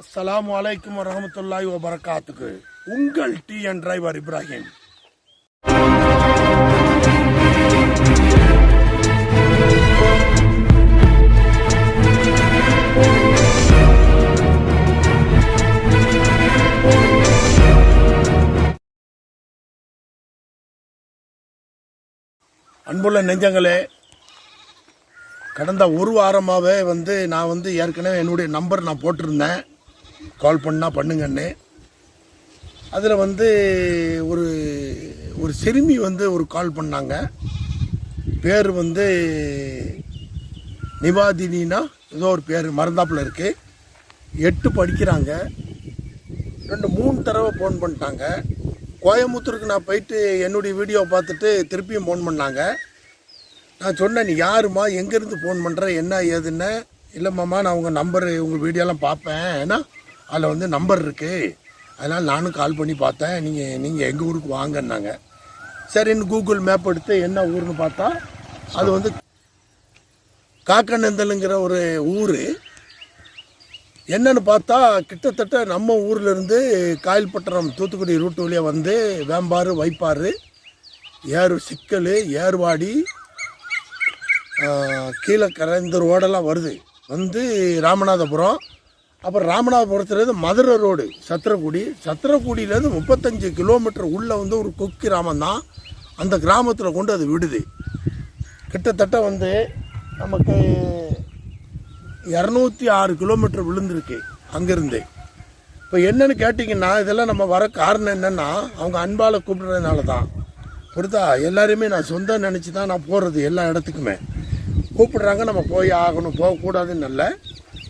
அஸ்ஸலாமு அலைக்கும் வரமத்துல்லாய் வரகாத்துக்கு உங்கள் டி என் டிரைவர் இப்ராஹிம் அன்புள்ள நெஞ்சங்களே கடந்த ஒரு வாரமாகவே வந்து நான் வந்து ஏற்கனவே என்னுடைய நம்பர் நான் போட்டிருந்தேன். கால் பண்ணால் பண்ணுங்கன்னு. அதில் வந்து ஒரு ஒரு சிறுமி வந்து ஒரு கால் பண்ணாங்க. பேர் வந்து நிவாதினா ஏதோ ஒரு பேர் மறந்தாப்பில் இருக்குது எட்டு படிக்கிறாங்க. ரெண்டு மூணு தடவை ஃபோன் பண்ணிட்டாங்க. கோயம்புத்தூருக்கு நான் போயிட்டு என்னுடைய வீடியோ பார்த்துட்டு திருப்பியும் ஃபோன் பண்ணாங்க. நான் சொன்னேன் நீ யாரும்மா? எங்கேருந்து ஃபோன் பண்ணுற என்ன ஏதுன்னு? இல்லைம்மாம்மா நான் உங்கள் நம்பரு உங்கள் வீடியோலாம் பார்ப்பேன். ஏன்னா அதில் வந்து நம்பர் இருக்குது அதனால் நானும் கால் பண்ணி பார்த்தேன். நீங்கள் நீங்கள் எங்கள் ஊருக்கு வாங்கன்னாங்க. சரின்னு கூகுள் மேப் எடுத்து என்ன ஊர்னு பார்த்தா அது வந்து காக்கநந்தலுங்கிற ஒரு ஊர். என்னன்னு பார்த்தா கிட்டத்தட்ட நம்ம ஊர்லேருந்து காயல்பட்டினம் தூத்துக்குடி ரூட்டு வழியாக வந்து வேம்பாறு வைப்பாறு ஏறு சிக்கல் ஏர்வாடி கீழே கரைந்த இந்த ரோடெல்லாம் வருது. வந்து ராமநாதபுரம் அப்புறம் ராமநாதபுரத்துலேருந்து மதுரை ரோடு சத்திரக்குடி சத்திரக்குடியிலேருந்து முப்பத்தஞ்சு கிலோமீட்டர் உள்ளே வந்து ஒரு கொக்கி கிராமம் தான். அந்த கிராமத்தில் கொண்டு அது விடுது. கிட்டத்தட்ட வந்து நமக்கு இரநூத்தி ஆறு கிலோமீட்டர் விழுந்திருக்கு அங்கேருந்து. இப்போ என்னன்னு கேட்டிங்கன்னா இதெல்லாம் நம்ம வர காரணம் என்னென்னா அவங்க அன்பால் கூப்பிடுறதுனால தான். புரிதா எல்லாரையுமே நான் சொந்தம் நினச்சி தான் நான் போகிறது எல்லா இடத்துக்குமே. கூப்பிடுறாங்க நம்ம போய் ஆகணும் போகக்கூடாதுன்னு இல்லை.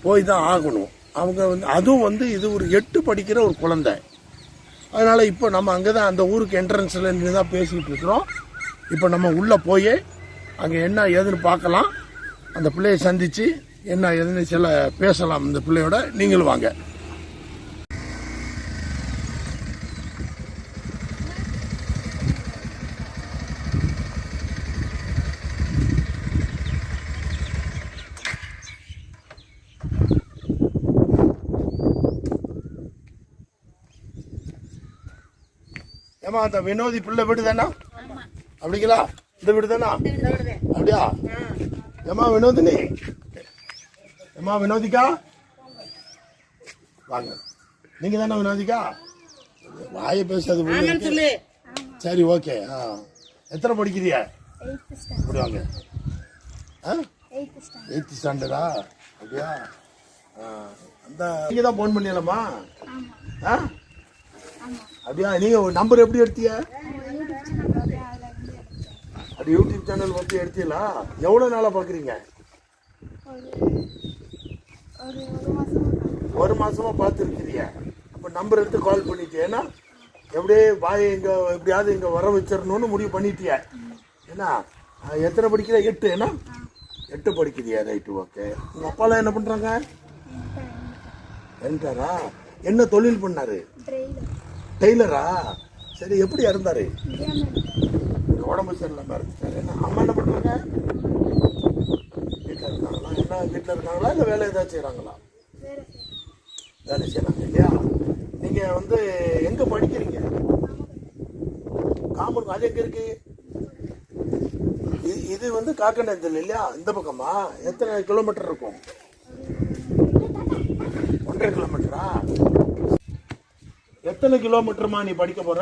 போய் தான் ஆகணும். அவங்க வந்து அதுவும் வந்து இது ஒரு எட்டு படிக்கிற ஒரு குழந்தை. அதனால் இப்போ நம்ம அங்கே தான் அந்த ஊருக்கு என்ட்ரன்ஸில் நின்று தான் பேசிகிட்டு இருக்கிறோம். இப்போ நம்ம உள்ளே போய் அங்கே என்ன ஏதுன்னு பார்க்கலாம். அந்த பிள்ளையை சந்தித்து என்ன ஏதுன்னு சில பேசலாம். இந்த பிள்ளையோட நீங்களும் வாங்க. ஏமா அந்த வினோதி பிள்ளை வீடு தானா? அப்படிங்களா? இந்த வீடு தானா? அப்படியா? ஏமா வினோதினி? ஏமா வினோதிகா? வாங்க. நீங்க தானே வினோதிகா? வாயை பேசாது. சரி ஓகே. ஆ. எத்தனை படிக்கிறியா? இப்படி வாங்க. ஆ? எயித்து ஸ்டாண்டர்டா அப்படியா? ஆ. அந்த நீங்க தான் ஃபோன் பண்ணிடலாமா ஆ? அப்படியா? நீங்க நம்பர் எப்படி எடுத்தீங்க? அது யூடியூப் சேனல் வந்து எடுத்தீங்களா? எவ்வளோ நாளாக பார்க்குறீங்க ஒரு மாசமா பார்த்துருக்கிறீங்க. அப்போ நம்பர் எடுத்து கால் பண்ணிட்டியா ஏன்னா எப்படியே வாய் இங்கே எப்படியாவது இங்கே வர வச்சிடணும்னு முடிவு பண்ணிட்டிய ஏன்னா எத்தனை படிக்கிற எட்டு. ஏன்னா எட்டு படிக்கிறியா? Right okay. உங்கள் அப்பாலாம் என்ன பண்ணுறாங்க என்டாரா என்ன தொழில் பண்ணாரு? டெய்லரா? சரி எப்படி இறந்தாரு உடம்பு சரியில்லாம இருந்துட்டாரு என்ன அம்மா என்ன பண்றாங்க? வீட்டில் இருக்காங்களா? என்ன வீட்டில் இருக்காங்களா? இல்லை வேலை ஏதாவது செய்கிறாங்களா வேலை செய்கிறாங்க இல்லையா? நீங்கள் வந்து எங்கே படிக்கிறீங்க? காமன் அது எங்கே இருக்கு? இது- இது வந்து காக்கண்டத்தில் இல்லையா? இந்த பக்கமா? எத்தனை கிலோமீட்டர் இருக்கும்? ஒன்றரை கிலோமீட்டரா எத்தனை கிலோமீட்டருமா நீ படிக்க போற?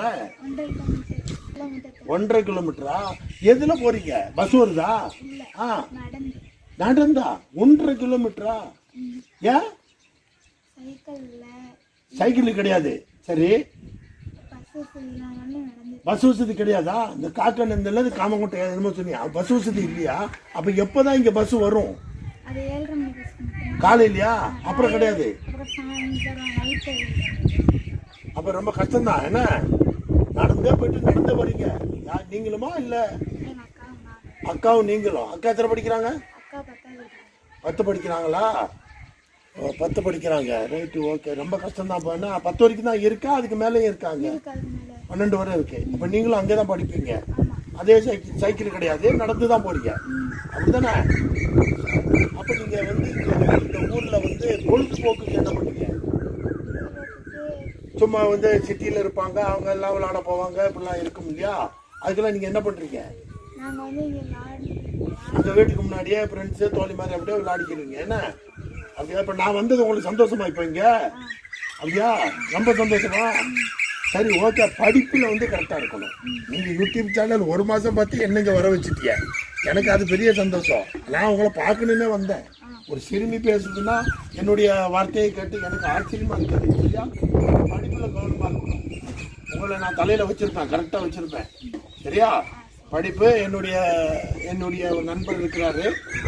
ஒன்றரை கிலோமீட்டரா? எதுல போறீங்க? பஸ் வருதா? ஆ. நடந்தா? ஒன்றரை கிலோமீட்டரா? ஏன் சைக்கிள் கிடையாது. சரி. பஸ் வசதி கிடையாதா? இந்த காக்கநந்தில காமங்கோட்டை என்னமோ சொன்னியா? பஸ் வசதி இல்லையா? அப்ப எப்பதான் இங்க பஸ் வரும்? காலையிலையா காலையிலயா? அப்புறம் கிடையாது. அப்ப ரொம்ப கஷ்டம்தான். என்ன? நடந்தே போயிட்டு நடந்தே வரீங்க யார் நீங்களுமா இல்ல? அக்காவும் நீங்களும் அக்கா எத்தனை படிக்கிறாங்க? பத்து படிக்கிறாங்களா? பத்து படிக்கிறாங்க. ரைட்டு ஓகே ரொம்ப கஷ்டம் தான் இப்போ என்ன பத்து வரைக்கும் தான் இருக்கா? அதுக்கு மேலேயும் இருக்காங்க? பன்னெண்டு வரை இருக்கு. அப்போ நீங்களும் அங்கே தான் படிப்பீங்க அதே சைக்கிள் சைக்கிள் கிடையாது. நடந்து தான் போறீங்க அப்படிதானே அப்போ நீங்கள் வந்து இந்த- இந்த ஊரில் வந்து பொழுதுபோக்குக்கு என்ன பண்ணுவீங்க சும்மா வந்து சிட்டியில் இருப்பாங்க அவங்க எல்லாம் விளையாட போவாங்க இப்படிலாம் இருக்கும் இல்லையா? அதுக்கெல்லாம் நீங்கள் என்ன பண்ணுறீங்க விளாடு அந்த வீட்டுக்கு முன்னாடியே ஃப்ரெண்ட்ஸு தோழி மாதிரி அப்படியே விளையாடிக்கிறீங்க. என்ன? அப்படியா? இப்போ நான் வந்தது உங்களுக்கு சந்தோஷமா இப்போ இங்கே? அப்படியா? ரொம்ப சந்தோஷமா? சரி ஓகே படிப்பில் வந்து கரெக்டாக இருக்கணும். நீங்கள் யூடியூப் சேனல் ஒரு மாதம் பார்த்து என்ன இங்கே வர வச்சுட்டிய? எனக்கு அது பெரிய சந்தோஷம். நான் உங்களை பார்க்கணுன்னே வந்தேன். ஒரு சிறுமி பேசுதுன்னா என்னுடைய வார்த்தையை கேட்டு எனக்கு ஆச்சரியமாக இருக்குது. சரியா படிப்பில் கவனமாக இருக்கணும். உங்களை நான் தலையில் வச்சுருப்பேன் கரெக்டாக வச்சுருப்பேன். சரியா? படிப்பு என்னுடைய என்னுடைய ஒரு நண்பர் இருக்கிறாரு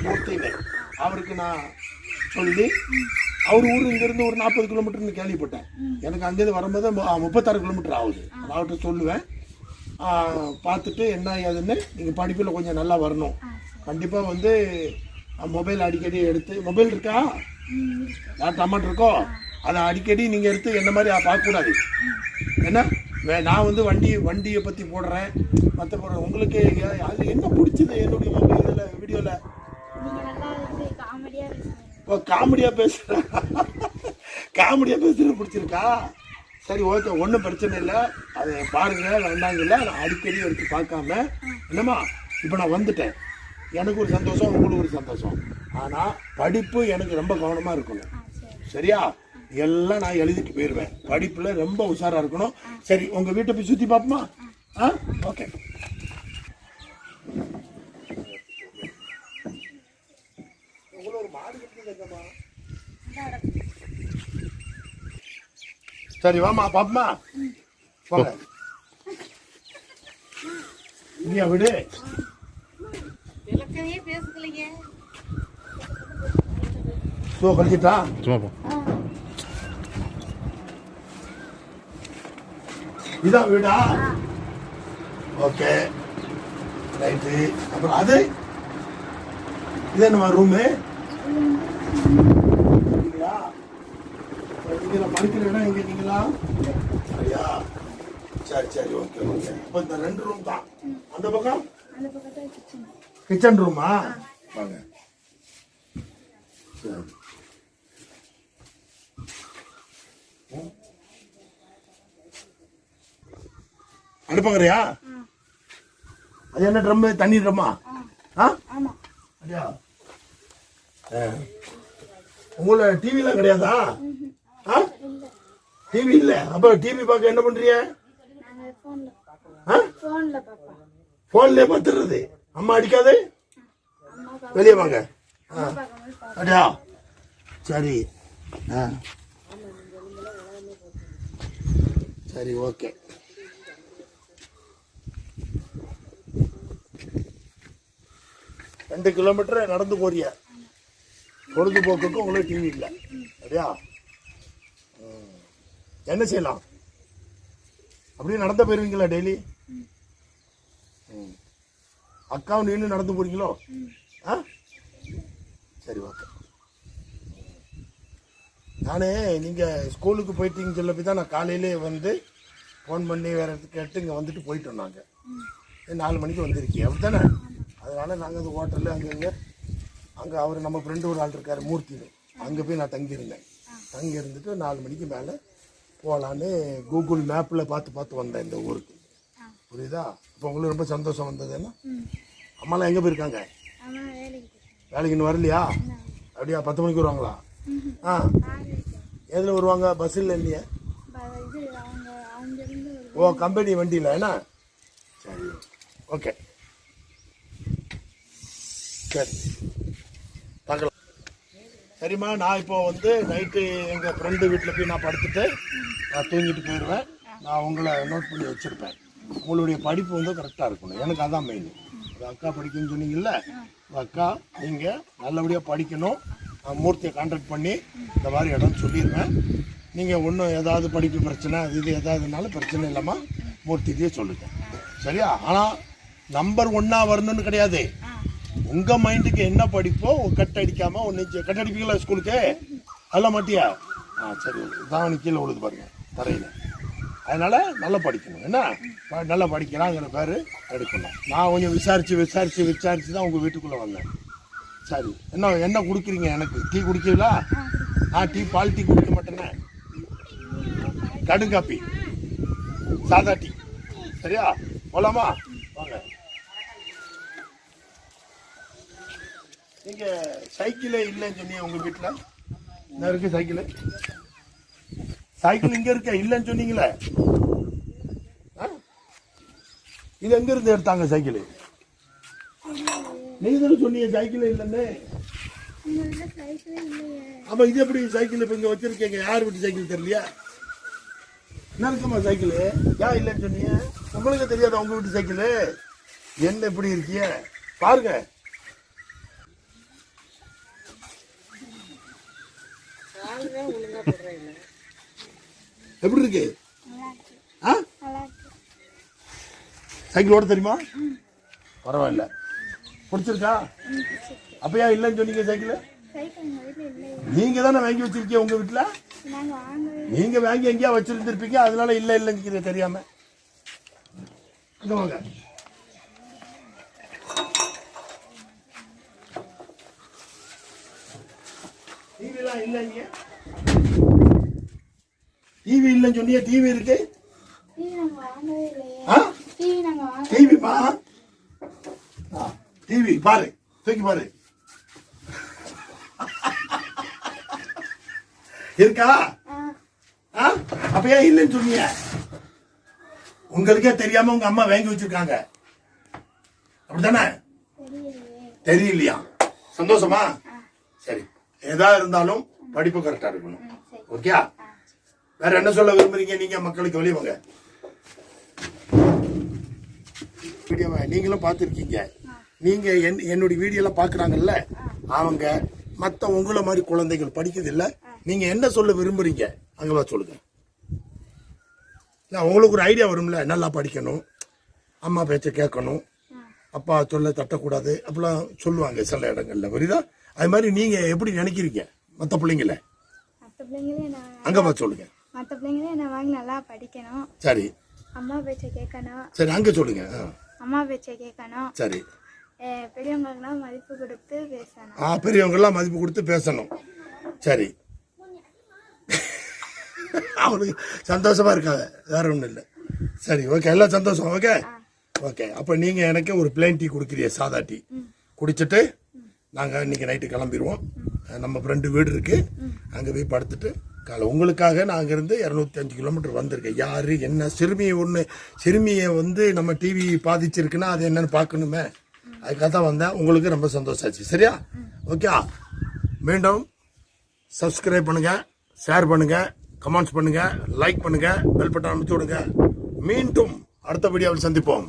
மூர்த்தியில். அவருக்கு நான் சொல்லி அவர் ஊர் இங்கேருந்து ஒரு நாற்பது கிலோமீட்டர்னு கேள்விப்பட்டேன். எனக்கு அங்கேருந்து வரும்போது முப்பத்தாறு கிலோமீட்டர் ஆகுது. நான் அவர்கிட்ட சொல்லுவேன். பார்த்துட்டு என்ன ஏதுன்னு நீங்கள் படிப்பில் கொஞ்சம் நல்லா வரணும். கண்டிப்பாக வந்து மொபைல் அடிக்கடி எடுத்து மொபைல் இருக்கா? லேப்டாப் அமௌண்ட் இருக்கோ? அதை அடிக்கடி நீங்கள் எடுத்து என்ன மாதிரி பார்க்கக்கூடாது. என்ன? வே- நான் வந்து வண்டி வண்டியை பற்றி போடுறேன். மற்ற போடுறேன் உங்களுக்கு அது என்ன பிடிச்சது என்னுடைய மொபைல் இதில் வீடியோவில் காமெடியாக ஓ காமெடியாக பேசுகிறேன் காமெடியாக பேசுகிறது பிடிச்சிருக்கா? சரி ஓகே ஒன்றும் பிரச்சனை இல்லை. அதை பாருங்க வேண்டாங்கல்ல நான் அடிக்கடி எடுத்து பார்க்காம. என்னம்மா இப்போ நான் வந்துட்டேன். எனக்கு ஒரு சந்தோஷம் உங்களுக்கு ஒரு சந்தோஷம். ஆனால் படிப்பு எனக்கு ரொம்ப கவனமாக இருக்கணும். சரியா? எல்லாம் நான் எழுதிட்டு போயிடுவேன் படிப்பில் ரொம்ப உஷாராக இருக்கணும். சரி உங்கள் வீட்டை போய் சுற்றி பார்ப்போமா? ஆ? ஓகே. சரி வாமா பாப்பமா? போங்க. நீயா விடு. பேசுக்கலைங்க சோ கழிச்சிட்டா சும்மா போ. இதான் வீடா? ஓகே. ரைட்டு. அப்புறம் அது? இது என்னமா ரூமு? நீங்களா படிக்கிற இடம் எங்க நீங்களா? ஐயா. சரி சரி ஓகே ஓகே. அப்போ இந்த ரெண்டு ரூம் தான். அந்த பக்கம்? கிச்சன் கிச்சன் ரூமா வாங்க. ஆ. அது என்ன ட்ரம் தண்ணி ட்ரம்மா ஆ? அப்படியா? உங்கள டிவிலாம் கிடையாதா? ஆ? டிவி இல்லை. அப்போ டிவி பார்க்க என்ன ஃபோனில் ஆ? போன்லயே ஃபோன்லேயே பார்த்துடுறது. அம்மா அடிக்காது. வெளியே வாங்க. ஆ. அப்படியா சரி. ஆ. சரி ஓகே. ரெண்டு கிலோமீட்டர் நடந்து போறிய. பொழுதுபோக்குக்கும் உங்களுக்கு டிவி இல்லை. சரியா என்ன செய்யலாம்? அப்படியே நடந்து போயிருவீங்களா டெய்லி? அக்காவும் நீனும் நடந்து போறீங்களோ? ஆ? சரி ஓகே நானே நீங்கள் ஸ்கூலுக்கு போயிட்டீங்கன்னு சொல்லப்பி தான் நான் காலையிலே வந்து ஃபோன் பண்ணி வேறு இடத்துக்கு கேட்டு இங்கே வந்துட்டு போயிட்டோம் நாங்கள் நாலு மணிக்கு வந்திருக்கீங்க. அப்படி தானே அதனால் நாங்கள் அந்த ஹோட்டலில் அங்கே இங்கே அங்கே அவர் நம்ம ஃப்ரெண்டு ஒரு ஆள் இருக்கார் மூர்த்தின்னு அங்கே போய் நான் தங்கியிருந்தேன். தங்கி இருந்துட்டு நாலு மணிக்கு மேலே போகலான்னு கூகுள் மேப்பில் பார்த்து பார்த்து வந்தேன் இந்த ஊருக்கு. புரியுதா? இப்போ உங்களுக்கு ரொம்ப சந்தோஷம் வந்ததுன்னா அம்மாலாம் எங்கே போயிருக்காங்க? வேலைக்கு இன்னும் வரலையா? அப்படியா? பத்து மணிக்கு வருவாங்களா? ஆ. எதில் வருவாங்க? பஸ்ஸில் இல்லையா? ஓ கம்பெனி வண்டியில் என்ன? சரி ஓகே சரி. பார்க்கலாம். சரிம்மா நான் இப்போ வந்து நைட்டு எங்கள் ஃப்ரெண்டு வீட்டில் போய் நான் படுத்துட்டு நான் தூங்கிட்டு போயிடுவேன். நான் உங்களை நோட் பண்ணி வச்சுருப்பேன். உங்களுடைய படிப்பு வந்து கரெக்டாக இருக்கணும். எனக்கு அதான் மெயின் ஒரு அக்கா படிக்கணும்னு சொன்னீங்கல்ல அக்கா நீங்கள் நல்லபடியாக படிக்கணும். நான் மூர்த்தியை கான்டாக்ட் பண்ணி இந்த மாதிரி இடம் சொல்லிடுவேன் நீங்கள் ஒன்றும் ஏதாவது படிப்பு பிரச்சனை அது இது ஏதாவதுனாலும் பிரச்சனை இல்லாமல் மூர்த்திகிட்டே சொல்லுங்கள் சரியா? ஆனால் நம்பர் ஒன்றா வரணும்னு கிடையாது. உங்கள் மைண்டுக்கு என்ன படிப்போ கட் அடிக்காமல் ஒன்று கட் அடிப்பீங்களா ஸ்கூலுக்கு அதெல்லாம் மாட்டியா? ஆ சரி. தான் கீழே விழுது பாருங்கள் தரையில். அதனால் நல்லா படிக்கணும். என்ன? ப- நல்லா படிக்கிறாங்கிற பேர் எடுக்கணும். நான் கொஞ்சம் விசாரித்து விசாரித்து விசாரித்து தான் உங்கள் வீட்டுக்குள்ளே வந்தேன். சரி. என்ன என்ன கொடுக்குறீங்க எனக்கு? டீ குடிக்கிறீங்களா நான் டீ பால் டீ குடிக்க மாட்டேனே. கடுங்காப்பி சாதா டீ. சரியா? போலாமா? வாங்க. நீங்கள் சைக்கிளே இல்லைன்னு சொன்னீங்க உங்கள் வீட்டில். என்ன இருக்குது சைக்கிளு? சைக்கிள் இங்க இருக்க இல்லைன்னு சொன்னீங்களே. ஆ? இது எங்க இருந்து எடுத்தாங்க சைக்கிள்? நீங்க தானே சொன்னீங்க சைக்கிள் இல்லைன்னு. அப்ப இது எப்படி சைக்கிள் இப்ப இங்க வச்சிருக்கீங்க? யார் வீட்டு சைக்கிள் தெரியலையா? என்ன இருக்குமா சைக்கிள்? ஏன் இல்லைன்னு சொன்னீங்க உங்களுக்கு தெரியாத உங்க வீட்டு சைக்கிள்? என்ன எப்படி இருக்கிய? பாருங்க. ஒழுங்கா நல்லா இருக்கு? ஆ? சைக்கிள் ஓட தெரியுமா? பரவாயில்ல. பிடிச்சிருக்கா? ம், பிடிச்சிருக்கு. அப்ப ஏன் இல்லைன்னு சொன்னீங்க சைக்கிள்? நீங்க தானே வாங்கி வச்சிருக்கீங்க உங்க வீட்டுல நீங்க வாங்கி எங்கேயா வச்சிருந்திருப்பீங்க அதனால இல்ல இல்லைன்னு தெரியாம. வாங்க. டிவி எல்லாம் இல்லைங்க. டிவி இல்லைன்னு சொன்னீங்க டிவி இருக்கு? டிவி நாங்கள் வாங்கவே இல்லையே. ஆ? டிவி பாரு தூக்கி பாரு. இருக்கா? அப்ப ஏன் இல்லைன்னு சொன்னீங்க உங்களுக்கே தெரியாம உங்க அம்மா வாங்கி வச்சிருக்காங்க. அப்படித்தானே? தெரியலையே. சந்தோஷமா? சரி எதா இருந்தாலும் படிப்பு கரெக்டா இருக்கணும். ஓகே வேற என்ன சொல்ல விரும்புறீங்க? நீங்க மக்களுக்கு வெளியே வாங்க வீடியோவை நீங்களும் பார்த்துருக்கீங்க. நீங்க என் என்னுடைய வீடியோலாம் பார்க்குறாங்கல்ல? அவங்க மற்ற உங்களை மாதிரி குழந்தைகள் படிக்கிறது இல்ல. நீங்க என்ன சொல்ல விரும்புறீங்க? அங்கே சொல்லுங்க. இல்ல, உங்களுக்கு ஒரு ஐடியா வரும்ல நல்லா படிக்கணும். அம்மா பேச்சை கேட்கணும். அப்பா சொல்ல தட்டக்கூடாது அப்படிலாம் சொல்லுவாங்க சில இடங்கள்ல புரியுதா? அது மாதிரி நீங்க எப்படி நினைக்கிறீங்க மற்ற பிள்ளைங்கள? அங்கே பார்த்து சொல்லுங்க. மற்ற பிள்ளைங்களே நான் வாங்கி நல்லா படிக்கணும். சரி. அம்மா பேச்சை கேட்கணும். சரி அங்கே சொல்லுங்க. அம்மா பேச்சை கேட்கணும். சரி. பெரியவங்களுக்குலாம் மதிப்பு கொடுத்து பேசணும். ஆ பெரியவங்கெல்லாம் மதிப்பு கொடுத்து பேசணும். சரி. அவனுக்கு சந்தோஷமா இருக்காங்க வேற ஒன்றும் இல்லை. சரி ஓகே எல்லாம் சந்தோஷம் ஓகே ஓகே அப்போ நீங்கள் எனக்கு ஒரு பிளேன் டீ கொடுக்குறீங்க சாதா டீ குடிச்சிட்டு நாங்கள் இன்னைக்கு நைட்டு கிளம்பிடுவோம் நம்ம ஃப்ரெண்டு வீடு இருக்கு. அங்கே போய் படுத்துட்டு காலை. உங்களுக்காக நான் அங்கேருந்து இரநூத்தி அஞ்சு கிலோமீட்டர் வந்திருக்கேன். யார் என்ன சிறுமியை ஒன்று சிறுமியை வந்து நம்ம டிவி பாதிச்சிருக்குன்னா அது என்னன்னு பார்க்கணுமே? அதுக்காக தான் வந்தேன். உங்களுக்கு ரொம்ப சந்தோஷம் ஆச்சு சரியா? ஓகே. மீண்டும் சப்ஸ்கிரைப் பண்ணுங்கள் ஷேர் பண்ணுங்கள் கமெண்ட்ஸ் பண்ணுங்கள் லைக் பண்ணுங்கள் பெல் பட்டன் அமைத்து விடுங்க. மீண்டும் அடுத்த வீடியோவில் சந்திப்போம்.